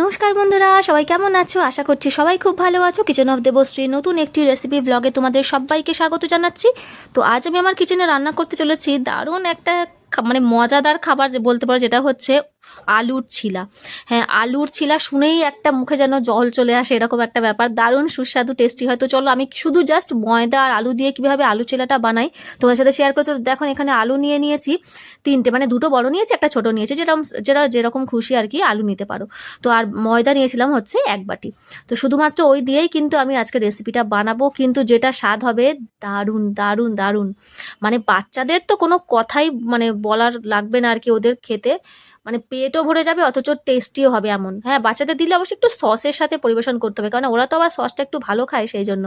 নমস্কার বন্ধুরা, সবাই কেমন আছো? আশা করছি সবাই খুব ভালো আছো। কিচেন অফ দেবশ্রী নতুন একটি রেসিপি ব্লগে তোমাদের সবাইকে স্বাগত জানাচ্ছি। তো আজ আমি আমার কিচেনে রান্না করতে চলেছি দারুণ একটা মানে মজাদার খাবার যে বলতে পারো, যেটা হচ্ছে আলুর ছিলা। হ্যাঁ আলুর ছিলা শুনেই একটা মুখে যেন জল চলে আসে, এরকম একটা ব্যাপার। দারুণ সুস্বাদু টেস্টি হয়। তো চলো, আমি শুধু জাস্ট ময়দা আর আলু দিয়ে কীভাবে আলু ছিলাটা বানাই তোমার সাথে শেয়ার করতে দেখো, এখানে আলু নিয়ে নিয়েছি তিনটে মানে দুটো বড় নিয়েছি, একটা ছোট নিয়েছি। যেরকম যেটা যেরকম খুশি আর কি, আলু নিতে পারো। তো আর ময়দা নিয়েছিলাম হচ্ছে এক বাটি। তো শুধুমাত্র ওই দিয়েই কিন্তু আমি আজকে রেসিপিটা বানাবো, কিন্তু যেটা স্বাদ হবে দারুণ দারুণ দারুণ। মানে বাচ্চাদের তো কোনো কথাই মানে বলার লাগবে না আর কি ওদের খেতে। মানে পেটও ভরে যাবে, অথচ টেস্টিও হবে এমন। হ্যাঁ বাচ্চাদের দিলে অবশ্যই একটু সসের সাথে পরিবেশন করতে হবে, কারণ ওরা তো আবার সসটা একটু ভালো খায় সেই জন্য।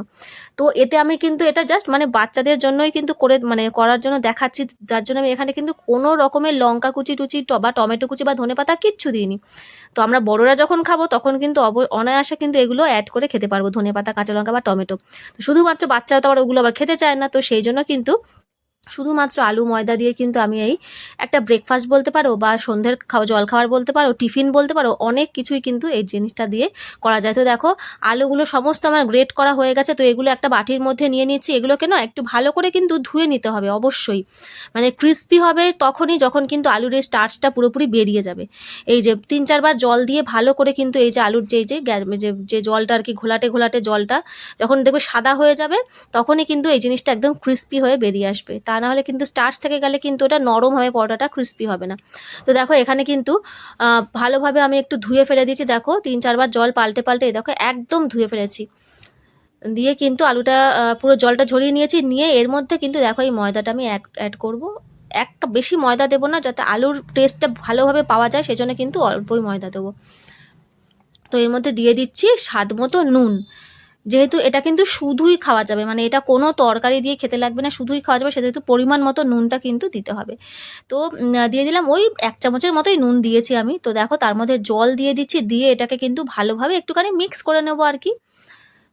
তো এতে আমি কিন্তু এটা জাস্ট মানে বাচ্চাদের জন্যই কিন্তু করে মানে করার জন্য দেখাচ্ছি, যার জন্য আমি এখানে কিন্তু কোনো রকমের লঙ্কা কুচি টুচি বা টমেটো কুচি বা ধনে পাতা কিচ্ছু দিইনি। তো আমরা বড়রা যখন খাব, তখন কিন্তু অব- অনায়াসে কিন্তু এগুলো অ্যাড করে খেতে পারব, ধনে পাতা, কাঁচা লঙ্কা বা টমেটো। তো শুধুমাত্র বাচ্চারা তো আবার ওগুলো আবার খেতে চায় না, তো সেই জন্য কিন্তু শুধুমাত্র আলু, ময়দা দিয়ে কিন্তু আমি এই একটা ব্রেকফাস্ট বলতে পারো বা সন্ধ্যের খাওয়া জল খাবার বলতে পারো, টিফিন বলতে পারো, অনেক কিছুই কিন্তু এই জিনিসটা দিয়ে করা যায়। তো দেখো, আলুগুলো সমস্ত আমার গ্রেট করা হয়ে গেছে, তো এগুলো একটা বাটির মধ্যে নিয়ে নিচ্ছি এগুলোকে না একটু ভালো করে কিন্তু ধুয়ে নিতে হবে অবশ্যই। মানে ক্রিস্পি হবে তখনই যখন কিন্তু আলুর এই স্টার্চটা পুরোপুরি বেরিয়ে যাবে। এই যে তিন চারবার জল দিয়ে ভালো করে কিন্তু এই যে আলুর যে যে যে জলটা আর কি, ঘোলাটে ঘোলাটে জলটা যখন দেখবে সাদা হয়ে যাবে, তখনই কিন্তু এই জিনিসটা একদম ক্রিস্পি হয়ে বেরিয়ে আসবে। তা না হলে কিন্তু স্টার্চ থেকে গেলে কিন্তু ওটা নরম হবে, পরোটাটা ক্রিস্পি হবে না। তো দেখো এখানে কিন্তু ভালোভাবে আমি একটু ধুয়ে ফেলে দিয়েছি। দেখো, তিন চারবার জল পাল্টে পাল্টে দেখো একদম ধুয়ে ফেলেছি। দিয়ে কিন্তু আলুটা পুরো জলটা ঝরিয়ে নিয়েছি। নিয়ে এর মধ্যে কিন্তু দেখো এই ময়দাটা আমি অ্যাড করব। একটা বেশি ময়দা দেবো না, যাতে আলুর টেস্টটা ভালোভাবে পাওয়া যায়, সেজন্য কিন্তু অল্পই ময়দা দেবো। তো এর মধ্যে দিয়ে দিচ্ছি স্বাদ মতো নুন। যেহেতু এটা কিন্তু শুধুই খাওয়া যাবে মানে এটা কোনো তরকারি দিয়ে খেতে লাগবে না, শুধুই খাওয়া যাবে, সেহেতু পরিমাণ মতো নুনটা কিন্তু দিতে হবে। তো দিয়ে দিলাম ওই এক চামচের মতোই নুন দিয়েছি আমি। তো দেখো তার মধ্যে জল দিয়ে দিচ্ছি, দিয়ে এটাকে কিন্তু ভালোভাবে একটুখানি মিক্স করে নেব আর কি।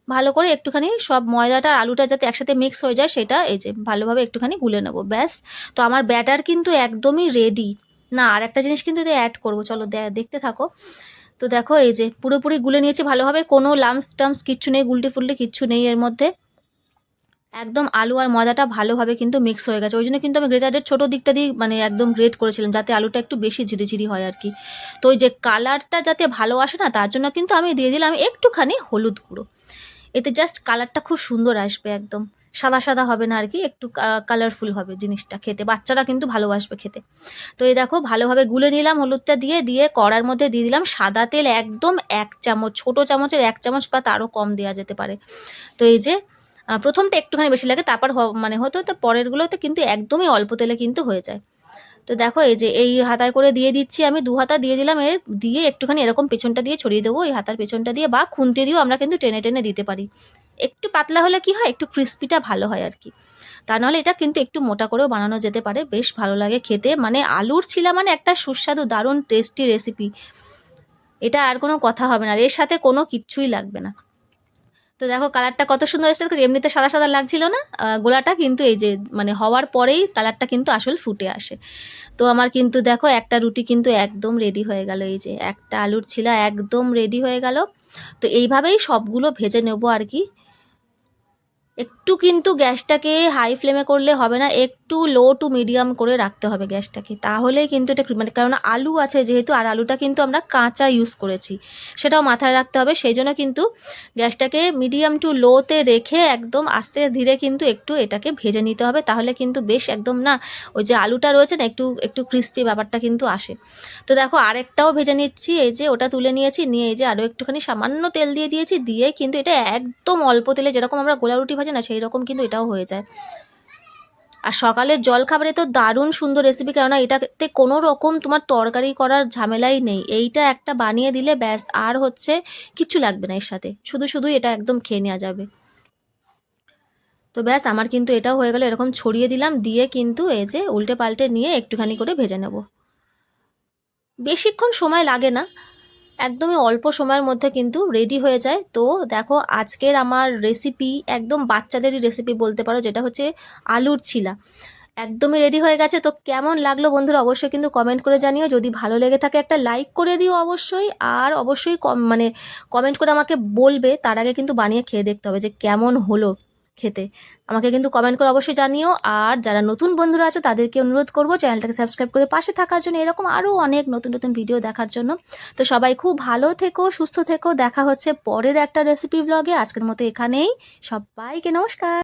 ভালো করে একটুখানি সব ময়দাটা আর আলুটা যাতে একসাথে মিক্স হয়ে যায়, সেটা এই যে ভালোভাবে একটুখানি গুলে নেব, ব্যাস। তো আমার ব্যাটার কিন্তু একদমই রেডি না আর একটা জিনিস কিন্তু এতে অ্যাড করব, চলো দেখতে থাকো। তো দেখো, এই যে পুরোপুরি গুলে নিয়েছি ভালোভাবে, কোনো লামস টামস কিচ্ছু নেই, গুলটি ফুলটি কিচ্ছু নেই এর মধ্যে। একদম আলু আর ময়দাটা ভালোভাবে কিন্তু মিক্স হয়ে গেছে, ওই জন্য কিন্তু আমি গ্রেটারের ছোটো দিকটা দিয়ে মানে একদম গ্রেট করেছিলাম, যাতে আলুটা একটু বেশি ঝিরিঝিরি হয় আর কি। তো ওই যে কালারটা যাতে ভালো আসে না, তার জন্য কিন্তু আমি দিয়ে দিলাম একটুখানি হলুদ গুঁড়ো। এতে জাস্ট কালারটা খুব সুন্দর আসবে একদম। সাদা সাদা হবে না আর কি একটু কালারফুল হবে জিনিসটা খেতে। বাচ্চারা কিন্তু ভালোবাসবে খেতে। তো এই দেখো, ভালোভাবে গুলে নিলাম, হলুদটা দিয়ে দিয়ে কড়ার মধ্যে দিয়ে দিলাম সাদা তেল একদম এক চামচ, ছোট চামচের এক চামচ বা তারও কম দেওয়া যেতে পারে। তো এই যে প্রথমটা একটুখানি বেশি লাগে, তারপর মানে হতে হতে পরেরগুলোতে কিন্তু একদমই অল্প তেলে কিন্তু হয়ে যায়। তো দেখো, এই যে এই হাতায় করে দিয়ে দিচ্ছি আমি, দু হাতা দিয়ে দিলাম, এর দিয়ে একটুখানি এরকম পেছনটা দিয়ে ছড়িয়ে দেবো এই হাতার পেছনটা দিয়ে বা খুন্তি দিয়েও আমরা কিন্তু টেনে টেনে দিতে পারি। একটু পাতলা হলে কি হয়, একটু ক্রিস্পিটা ভালো হয় আর কি। তা নাহলে এটা কিন্তু একটু মোটা করেও বানানো যেতে পারে, বেশ ভালো লাগে খেতে। মানে আলুর ছিলা মানে একটা সুস্বাদু, দারুণ টেস্টি রেসিপি এটা আর কোনো কথা হবে না এর সাথে কোনো কিচ্ছুই লাগবে না। তো দেখো কালারটা কত সুন্দর এসেছে এমনিতে সাদা সাদা লাগছিল না গোলাটা কিন্তু এই যে মানে হওয়ার পরেই কালারটা কিন্তু আসল ফুটে আসে। তো আমার কিন্তু দেখো একটা রুটি কিন্তু একদম রেডি হয়ে গেল, এই যে একটা আলুর ছিলা একদম রেডি হয়ে গেল। তো এইভাবেই সবগুলো ভেজে নেব আর কি। একটু কিন্তু গ্যাসটাকে হাই ফ্লেমে করলে হবে না, একটু লো টু মিডিয়াম করে রাখতে হবে গ্যাসটাকে। তাহলেই কিন্তু এটা মানে কারণ আলু আছে যেহেতু, আর আলুটা কিন্তু আমরা কাঁচা ইউজ করেছি। সেটাও মাথায় রাখতে হবে। সেই জন্য কিন্তু গ্যাসটাকে মিডিয়াম টু লোতে রেখে একদম আস্তে ধীরে কিন্তু একটু এটাকে ভেজে নিতে হবে। তাহলে কিন্তু বেশ একদম না ওই যে আলুটা রয়েছে না, একটু একটু ক্রিস্পি ব্যাপারটা কিন্তু আসে। তো দেখো আরেকটাও ভেজে নিচ্ছি। এই যে ওটা তুলে নিয়েছি, নিয়ে এই যে আরও একটুখানি সামান্য তেল দিয়ে দিয়েছি। দিয়ে কিন্তু এটা একদম অল্প তেলে যেরকম আমরা গোলা রুটি ভাজি না, সেই রকম কিন্তু এটাও হয়ে যায়। আর সকালের জল খাবারে তো দারুণ সুন্দর রেসিপি কেননা এটাতে কোনো রকম তোমার তরকারি করার ঝামেলাই নেই। এইটা একটা বানিয়ে দিলে ব্যাস, আর হচ্ছে কিচ্ছু লাগবে না এর সাথে। শুধু শুধু এটা একদম খেয়ে নেওয়া যাবে। তো ব্যাস, আমার কিন্তু এটাও হয়ে গেল, এরকম ছড়িয়ে দিলাম, দিয়ে কিন্তু এই যে উল্টে পাল্টে নিয়ে একটুখানি করে ভেজে নেব। বেশিক্ষণ সময় লাগে না। একদমই অল্প সময়ের মধ্যে কিন্তু রেডি হয়ে যায়। তো দেখো, আজকের আমার রেসিপি একদম বাচ্চাদেরই রেসিপি বলতে পারো, যেটা হচ্ছে আলুর ছিলা। একদমই রেডি হয়ে গেছে। তো কেমন লাগল বন্ধুরা অবশ্যই কিন্তু কমেন্ট করে জানিও। যদি ভালো লেগে থাকে একটা লাইক করে দিও অবশ্যই। আর অবশ্যই কম মানে কমেন্ট করে আমাকে বলবে, তার আগে কিন্তু বানিয়ে খেয়ে দেখতে হবে যে কেমন হলো। খেতে। আমাকে কিন্তু কমেন্ট করে অবশ্যই জানিও। আর যারা নতুন বন্ধুরা আছো, তাদেরকে অনুরোধ করব চ্যানেলটাকে সাবস্ক্রাইব করে পাশে থাকার জন্য এরকম আরও অনেক নতুন নতুন ভিডিও দেখার জন্য। তো সবাই খুব ভালো থেকো, সুস্থ থেকো। দেখা হচ্ছে পরের একটা রেসিপি ব্লগে আজকের মতো এখানেই। সবাইকে নমস্কার।